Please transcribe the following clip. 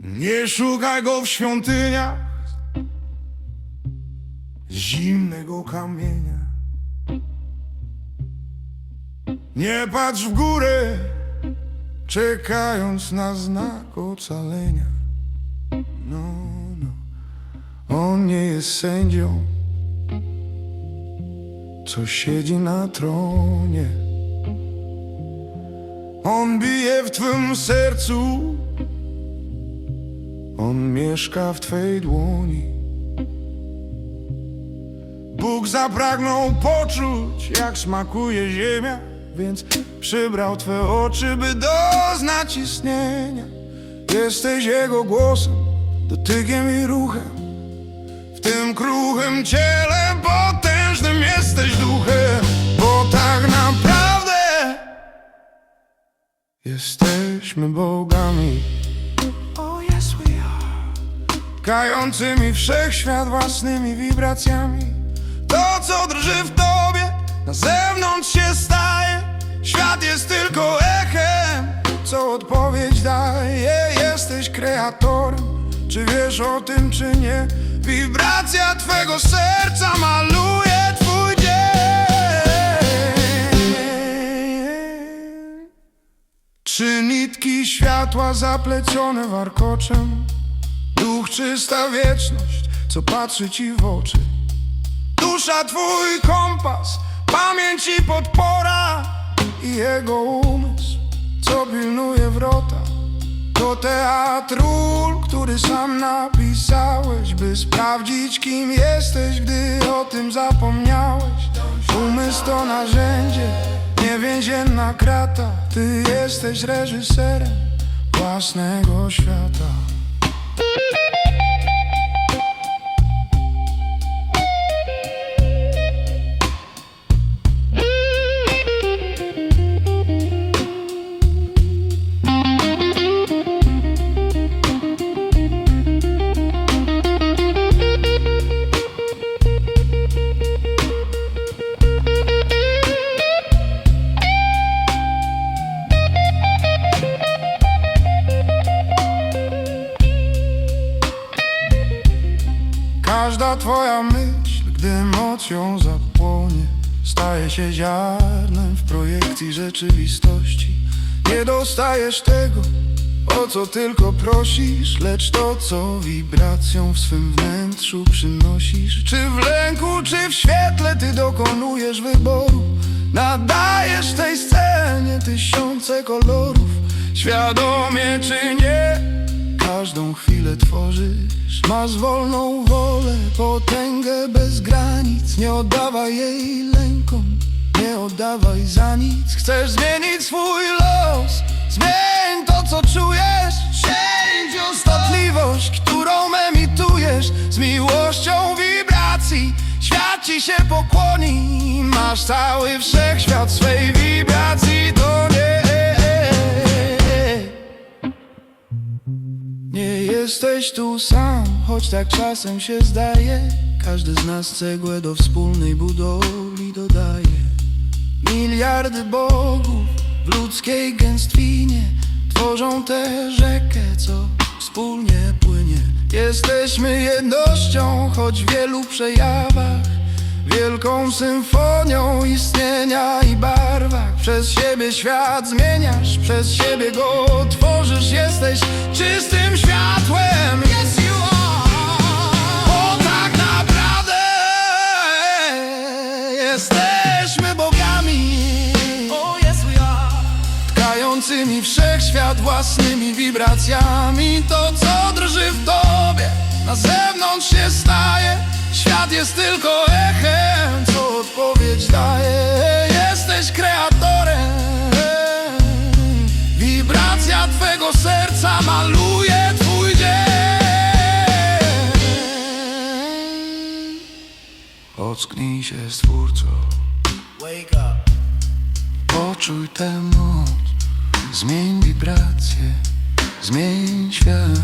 Nie szukaj go w świątyniach zimnego kamienia. Nie patrz w górę, czekając na znak ocalenia. No, on nie jest sędzią, co siedzi na tronie. On bije w twym sercu on mieszka w Twej dłoni. Bóg zapragnął poczuć, jak smakuje ziemia, więc przybrał Twe oczy, by doznać istnienia. Jesteś Jego głosem, dotykiem i ruchem. Tym kruchym ciele potężnym jesteś duchem, bo tak naprawdę jesteśmy bogami. Oh yes we are. Kającymi wszechświat własnymi wibracjami. To co drży w tobie Na zewnątrz się staje. Świat jest tylko echem Co odpowiedź daje. Jesteś kreatorem Czy wiesz o tym czy nie? Wibracja twego serca maluje twój dzień. Czy nitki światła zaplecione warkoczem. Duch czysta wieczność, co patrzy ci w oczy. Dusza twój kompas, pamięć i podpora. I jego umysł, co pilnuje wrota To teatr który sam napisałeś By sprawdzić kim jesteś, gdy o tym zapomniałeś. Umysł to narzędzie, nie więzienna krata. Ty jesteś reżyserem własnego świata Każda twoja myśl, gdy emocją zapłonie Staje się ziarnem w projekcji rzeczywistości. Nie dostajesz tego, o co tylko prosisz Lecz to, co wibracją w swym wnętrzu przynosisz. Czy w lęku, czy w świetle ty dokonujesz wyboru? Nadajesz tej scenie tysiące kolorów. Świadomie czy nie Każdą chwilę tworzysz. Masz wolną wolę, potęgę bez granic. Nie oddawaj jej lękom Nie oddawaj za nic. Chcesz zmienić swój los? Zmień to co czujesz. Your Ostatliwość, którą emitujesz. Z miłością wibracji Świat ci się pokłoni. Masz cały wszechświat swej wibracji To jesteś tu sam, choć tak czasem się zdaje. Każdy z nas cegłę do wspólnej budowli dodaje. Miliardy bogów w ludzkiej gęstwinie Tworzą tę rzekę, co wspólnie płynie. Jesteśmy jednością, choć w wielu przejawach Wielką symfonią istnienia i barwach Przez siebie świat zmieniasz, przez siebie go tworzysz Jesteś czystym światłem. Yes you are. Bo tak naprawdę Jesteśmy bogami. Oh yes we are. Tkającymi wszechświat własnymi wibracjami. To co drży w tobie Na zewnątrz się staje. Świat jest tylko echem Ocknij się stwórco. Wake up. Poczuj tę moc. Zmień wibrację Zmień świat